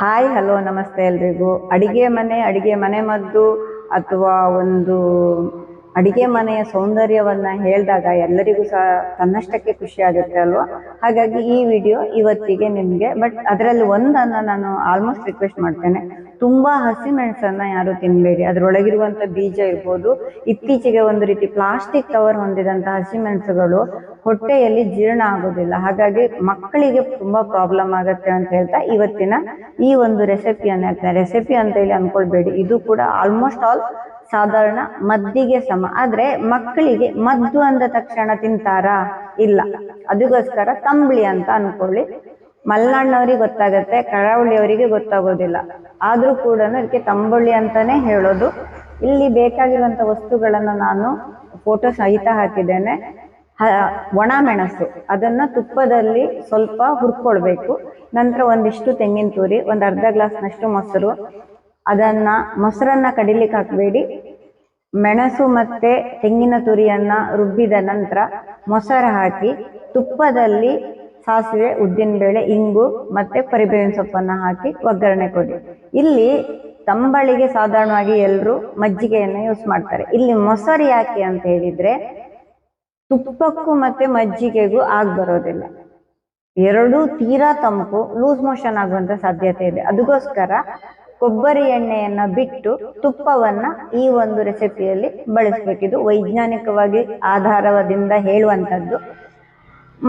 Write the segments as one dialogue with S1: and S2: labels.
S1: Hi hello ನಮಸ್ತೆ ಎಲ್ರಿಗೂ. ಅಡಿಗೆ ಮನೆ ಅಡಿಗೆ ಮನೆ ಮದ್ದು ಅಥವಾ ಒಂದು ಅಡಿಗೆ ಮನೆಯ ಸೌಂದರ್ಯವನ್ನ ಹೇಳಿದಾಗ ಎಲ್ಲರಿಗೂ ಸಹ ತನ್ನಷ್ಟಕ್ಕೆ ಖುಷಿ ಆಗುತ್ತೆ ಅಲ್ವಾ? ಹಾಗಾಗಿ ಈ ವಿಡಿಯೋ ಇವತ್ತಿಗೆ ನಿಮಗೆ ಬಟ್ ಅದರಲ್ಲಿ ಒಂದನ್ನ ನಾನು ಆಲ್ಮೋಸ್ಟ್ ರಿಕ್ವೆಸ್ಟ್ ಮಾಡ್ತೇನೆ. ತುಂಬಾ ಹಸಿ ಮೆಣಸನ್ನ ಯಾರು ತಿನ್ಬೇಡಿ. ಅದ್ರೊಳಗಿರುವಂತ ಬೀಜ ಇರ್ಬೋದು. ಇತ್ತೀಚೆಗೆ ಒಂದು ರೀತಿ ಪ್ಲಾಸ್ಟಿಕ್ ಕವರ್ ಹೊಂದಿದಂತ ಹಸಿ ಮೆಣಸುಗಳು ಹೊಟ್ಟೆಯಲ್ಲಿ ಜೀರ್ಣ ಆಗೋದಿಲ್ಲ. ಹಾಗಾಗಿ ಮಕ್ಕಳಿಗೆ ತುಂಬಾ ಪ್ರಾಬ್ಲಮ್ ಆಗುತ್ತೆ ಅಂತ ಹೇಳ್ತಾ ಇವತ್ತಿನ ಈ ಒಂದು ರೆಸಿಪಿಯನ್ನು ಹೇಳ್ತಾರೆ ರೆಸಿಪಿ ಅಂತ ಹೇಳಿ ಅನ್ಕೊಳ್ಬೇಡಿ. ಇದು ಕೂಡ ಆಲ್ಮೋಸ್ಟ್ ಆಲ್ ಸಾಧಾರಣ ಮದ್ದಿಗೆ ಸಮ. ಆದ್ರೆ ಮಕ್ಕಳಿಗೆ ಮದ್ದು ಅಂದ ತಕ್ಷಣ ತಿಂತಾರಾ? ಇಲ್ಲ. ಅದಕ್ಕೋಸ್ಕರ ತಂಬಳಿ ಅಂತ ಅನ್ಕೊಳ್ಳಿ. ಮಲ್ನಾಡಿನವ್ರಿಗೆ ಗೊತ್ತಾಗತ್ತೆ, ಕರಾವಳಿಯವರಿಗೆ ಗೊತ್ತಾಗೋದಿಲ್ಲ. ಆದ್ರೂ ಕೂಡ ಅದಕ್ಕೆ ತಂಬುಳಿ ಅಂತಾನೆ ಹೇಳೋದು. ಇಲ್ಲಿ ಬೇಕಾಗಿರುವಂತ ವಸ್ತುಗಳನ್ನ ನಾನು ಫೋಟೋ ಸಹಿತ ಹಾಕಿದ್ದೇನೆ. ಒಣ ಮೆಣಸು. ಅದನ್ನ ತುಪ್ಪದಲ್ಲಿ ಸ್ವಲ್ಪ ಹುರ್ಕೊಳ್ಬೇಕು. ನಂತರ ಒಂದಿಷ್ಟು ತೆಂಗಿನ ತುರಿ, ಒಂದು ಅರ್ಧ ಗ್ಲಾಸ್ನಷ್ಟು ಮೊಸರು. ಅದನ್ನ ಮೊಸರನ್ನ ಕಡಿಲಿಕ್ಕೆ ಹಾಕಬೇಡಿ. ಮೆಣಸು ಮತ್ತೆ ತೆಂಗಿನ ತುರಿಯನ್ನ ರುಬ್ಬಿದ ನಂತರ ಮೊಸರು ಹಾಕಿ ತುಪ್ಪದಲ್ಲಿ ಸಾಸಿವೆ, ಉದ್ದಿನಬೇಳೆ, ಇಂಗು ಮತ್ತೆ ಕರಿಬೇವಿನ ಸೊಪ್ಪನ್ನು ಹಾಕಿ ಒಗ್ಗರಣೆ ಕೊಡಿ. ಇಲ್ಲಿ ತಂಬಳಿಗೆ ಸಾಧಾರಣವಾಗಿ ಎಲ್ಲರೂ ಮಜ್ಜಿಗೆಯನ್ನ ಯೂಸ್ ಮಾಡ್ತಾರೆ. ಇಲ್ಲಿ ಮೊಸರು ಯಾಕೆ ಅಂತ ಹೇಳಿದ್ರೆ ತುಪ್ಪಕ್ಕೂ ಮತ್ತೆ ಮಜ್ಜಿಗೆಗೂ ಆಗ್ ಬರೋದಿಲ್ಲ. ಎರಡೂ ತೀರಾ ತಂಪು, ಲೂಸ್ ಮೋಷನ್ ಆಗುವಂತ ಸಾಧ್ಯತೆ ಇದೆ. ಅದಕ್ಕೋಸ್ಕರ ಕೊಬ್ಬರಿ ಎಣ್ಣೆಯನ್ನ ಬಿಟ್ಟು ತುಪ್ಪವನ್ನ ಈ ಒಂದು ರೆಸಿಪಿಯಲ್ಲಿ ಬಳಸಬೇಕಿದು. ವೈಜ್ಞಾನಿಕವಾಗಿ ಆಧಾರದಿಂದ ಹೇಳುವಂಥದ್ದು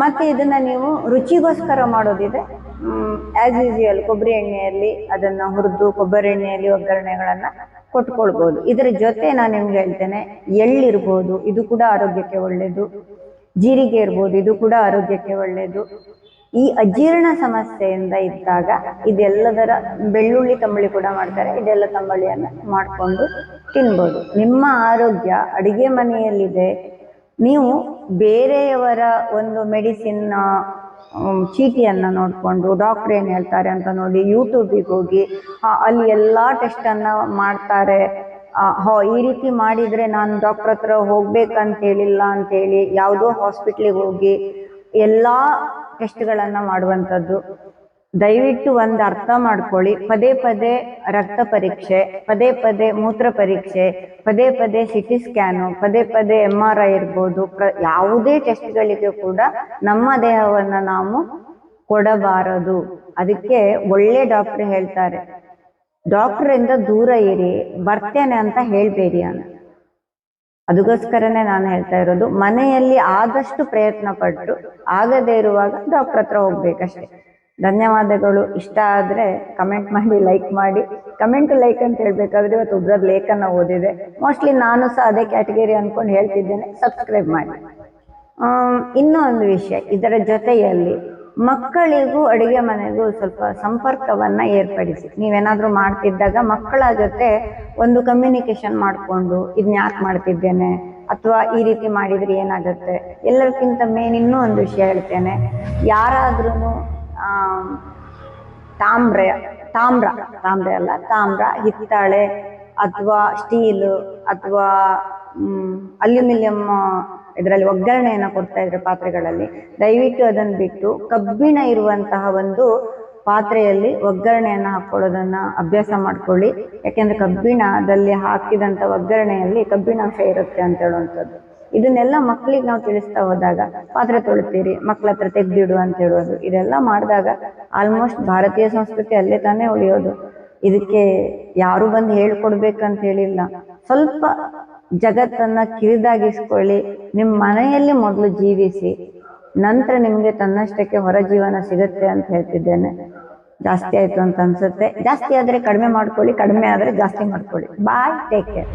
S1: ಮತ್ತೆ ಇದನ್ನ ನೀವು ರುಚಿಗೋಸ್ಕರ ಮಾಡೋದಿದೆ. ಆಸ್ ಯೂಶುವಲ್ ಕೊಬ್ಬರಿ ಎಣ್ಣೆಯಲ್ಲಿ ಅದನ್ನ ಹುರಿದು, ಕೊಬ್ಬರಿ ಎಣ್ಣೆಯಲ್ಲಿ ಒಗ್ಗರಣೆಗಳನ್ನ ಕೊಟ್ಕೊಳ್ಬಹುದು ಇದರ ಜೊತೆ ನಾನು ನಿಮ್ಗೆ ಹೇಳ್ತೇನೆ, ಎಳ್ಳಿರ್ಬೋದು, ಇದು ಕೂಡ ಆರೋಗ್ಯಕ್ಕೆ ಒಳ್ಳೆಯದು ಜೀರಿಗೆ ಇರ್ಬೋದು, ಇದು ಕೂಡ ಆರೋಗ್ಯಕ್ಕೆ ಒಳ್ಳೆಯದು ಈ ಅಜೀರ್ಣ ಸಮಸ್ಯೆಯಿಂದ ಇದ್ದಾಗ ಇದೆಲ್ಲದರ ಬೆಳ್ಳುಳ್ಳಿ ತಂಬಳಿ ಕೂಡ ಮಾಡ್ತಾರೆ, ಇದೆಲ್ಲ ತಂಬಳಿಯನ್ನ ಮಾಡ್ಕೊಂಡು ತಿನ್ಬೋದು. ನಿಮ್ಮ ಆರೋಗ್ಯ ಅಡಿಗೆ ಮನೆಯಲ್ಲಿದೆ. ನೀವು ಬೇರೆಯವರ ಒಂದು ಮೆಡಿಸಿನ್ ಚೀಟಿಯನ್ನ ನೋಡಿಕೊಂಡು ಡಾಕ್ಟ್ರ್ ಏನು ಹೇಳ್ತಾರೆ ಅಂತ ನೋಡಿ ಯೂಟ್ಯೂಬಿಗೆ ಹೋಗಿ ಅಲ್ಲಿ ಎಲ್ಲ ಟೆಸ್ಟನ್ನು ಮಾಡ್ತಾರೆ. ಹೋ, ಈ ರೀತಿ ಮಾಡಿದರೆ ನಾನು ಡಾಕ್ಟ್ರ್ ಹತ್ರ ಹೋಗ್ಬೇಕಂತ ಹೇಳಿಲ್ಲ ಅಂತೇಳಿ ಯಾವುದೋ ಹಾಸ್ಪಿಟ್ಲಿಗೆ ಹೋಗಿ ಎಲ್ಲ ಟೆಸ್ಟ್ಗಳನ್ನು ಮಾಡುವಂಥದ್ದು. ದಯವಿಟ್ಟು ಒಂದು ಅರ್ಥ ಮಾಡ್ಕೊಳ್ಳಿ. ಪದೇ ಪದೇ ರಕ್ತ ಪರೀಕ್ಷೆ, ಪದೇ ಪದೇ ಮೂತ್ರ ಪರೀಕ್ಷೆ, ಪದೇ ಪದೇ ಸಿ ಟಿ ಸ್ಕ್ಯಾನು ಪದೇ ಪದೇ ಎಂ ಆರ್ ಐ ಇರ್ಬೋದು. ಪ್ರ- ಯಾವುದೇ ಟೆಸ್ಟ್ಗಳಿಗೆ ಕೂಡ ನಮ್ಮ ದೇಹವನ್ನು ನಾವು ಕೊಡಬಾರದು. ಅದಕ್ಕೆ ಒಳ್ಳೆ ಡಾಕ್ಟರ್ ಹೇಳ್ತಾರೆ. ಡಾಕ್ಟ್ರಿಂದ ದೂರ ಇರಿ, ಬರ್ತೇನೆ ಅಂತ ಹೇಳ್ಬೇಡಿ ಅಂತ. ಅದಕ್ಕೋಸ್ಕರನೇ ನಾನು ಹೇಳ್ತಾ ಇರೋದು, ಮನೆಯಲ್ಲಿ ಆದಷ್ಟು ಪ್ರಯತ್ನ ಪಟ್ಟು ಆಗದೇ ಇರುವಾಗ ಡಾಕ್ಟರ್ ಹತ್ರ ಹೋಗ್ಬೇಕಷ್ಟೇ. ಧನ್ಯವಾದಗಳು. ಇಷ್ಟ ಆದರೆ ಕಮೆಂಟ್ ಮಾಡಿ ಲೈಕ್ ಮಾಡಿ. ಕಮೆಂಟ್ ಲೈಕ್ ಅಂತ ಹೇಳಬೇಕಾದ್ರೆ ಇವತ್ತು ಒಬ್ಬರ ಲೇಖನ ಓದಿದೆ. ಮೋಸ್ಟ್ಲಿ ನಾನು ಸಹ ಅದೇ ಕ್ಯಾಟಗರಿ ಅಂದ್ಕೊಂಡು ಹೇಳ್ತಿದ್ದೇನೆ. ಸಬ್ಸ್ಕ್ರೈಬ್ ಮಾಡಿ. ಇನ್ನೂ ಒಂದು ವಿಷಯ. ಇದರ ಜೊತೆಯಲ್ಲಿ ಮಕ್ಕಳಿಗೂ ಅಡುಗೆ ಮನೆಗೂ ಸ್ವಲ್ಪ ಸಂಪರ್ಕವನ್ನ ಏರ್ಪಡಿಸಿ. ನೀವೇನಾದರೂ ಮಾಡ್ತಿದ್ದಾಗ ಮಕ್ಕಳ ಜೊತೆ ಒಂದು ಕಮ್ಯುನಿಕೇಷನ್ ಮಾಡಿಕೊಂಡು ಇದನ್ನ ಯಾಕೆ ಮಾಡ್ತಿದ್ದೇನೆ? ಅಥವಾ ಈ ರೀತಿ ಮಾಡಿದರೆ ಏನಾಗುತ್ತೆ? ಎಲ್ಲರಿಗಿಂತ ಮೇನ್ ಇನ್ನೂ ಒಂದು ವಿಷಯ ಹೇಳ್ತೇನೆ. ಯಾರಾದ್ರೂ ತಾಮ್ರ ತಾಮ್ರ ತಾಮ್ರ ಅಲ್ಲ, ತಾಮ್ರ, ಹಿತ್ತಾಳೆ ಅಥವಾ ಸ್ಟೀಲ್ ಅಥವಾ ಅಲ್ಯೂಮಿನಿಯಂ ಇದರಲ್ಲಿ ಒಗ್ಗರಣೆಯನ್ನು ಕೊಡ್ತಾ ಇದ್ರೆ ಪಾತ್ರೆಗಳಲ್ಲಿ. ದಯವಿಟ್ಟು ಅದನ್ನು ಬಿಟ್ಟು ಕಬ್ಬಿಣ ಇರುವಂತಹ ಒಂದು ಪಾತ್ರೆಯಲ್ಲಿ ಒಗ್ಗರಣೆಯನ್ನು ಹಾಕೊಳ್ಳೋದನ್ನ ಅಭ್ಯಾಸ ಮಾಡ್ಕೊಳ್ಳಿ. ಯಾಕೆಂದ್ರೆ ಕಬ್ಬಿಣದಲ್ಲಿ ಹಾಕಿದಂತ ಒಗ್ಗರಣೆಯಲ್ಲಿ ಕಬ್ಬಿಣಾಂಶ ಇರುತ್ತೆ ಅಂತ ಹೇಳುವಂಥದ್ದು. ಇದನ್ನೆಲ್ಲ ಮಕ್ಕಳಿಗೆ ನಾವು ತಿಳಿಸ್ತಾ ಹೋದಾಗ, ಪಾತ್ರೆ ತೊಳಿತೀರಿ, ಮಕ್ಳ ಹತ್ರ ತೆಗ್ದಿಡು ಅಂತ ಹೇಳೋದು. ಇದೆಲ್ಲ ಮಾಡಿದಾಗ ಆಲ್ಮೋಸ್ಟ್ ಭಾರತೀಯ ಸಂಸ್ಕೃತಿ ಅಲ್ಲೇ ತಾನೇ ಉಳಿಯೋದು. ಇದಕ್ಕೆ ಯಾರು ಬಂದು ಹೇಳ್ಕೊಡ್ಬೇಕಂತ ಹೇಳಿಲ್ಲ. ಸ್ವಲ್ಪ ಜಗತ್ತನ್ನ ಕಿರಿದಾಗಿಸ್ಕೊಳ್ಳಿ ನಿಮ್ಮ ಮನೆಯಲ್ಲಿ ಮೊದಲು ಜೀವಿಸಿ, ನಂತರ ನಿಮಗೆ ತನ್ನಷ್ಟಕ್ಕೆ ಹೊರ ಜೀವನ ಸಿಗುತ್ತೆ ಅಂತ ಹೇಳ್ತಿದ್ದೇನೆ. ಜಾಸ್ತಿ ಆಯ್ತು ಅಂತ ಅನ್ಸುತ್ತೆ. ಜಾಸ್ತಿ ಆದ್ರೆ ಕಡಿಮೆ ಮಾಡ್ಕೊಳ್ಳಿ, ಕಡಿಮೆ ಆದ್ರೆ ಜಾಸ್ತಿ ಮಾಡ್ಕೊಳ್ಳಿ. Bye take care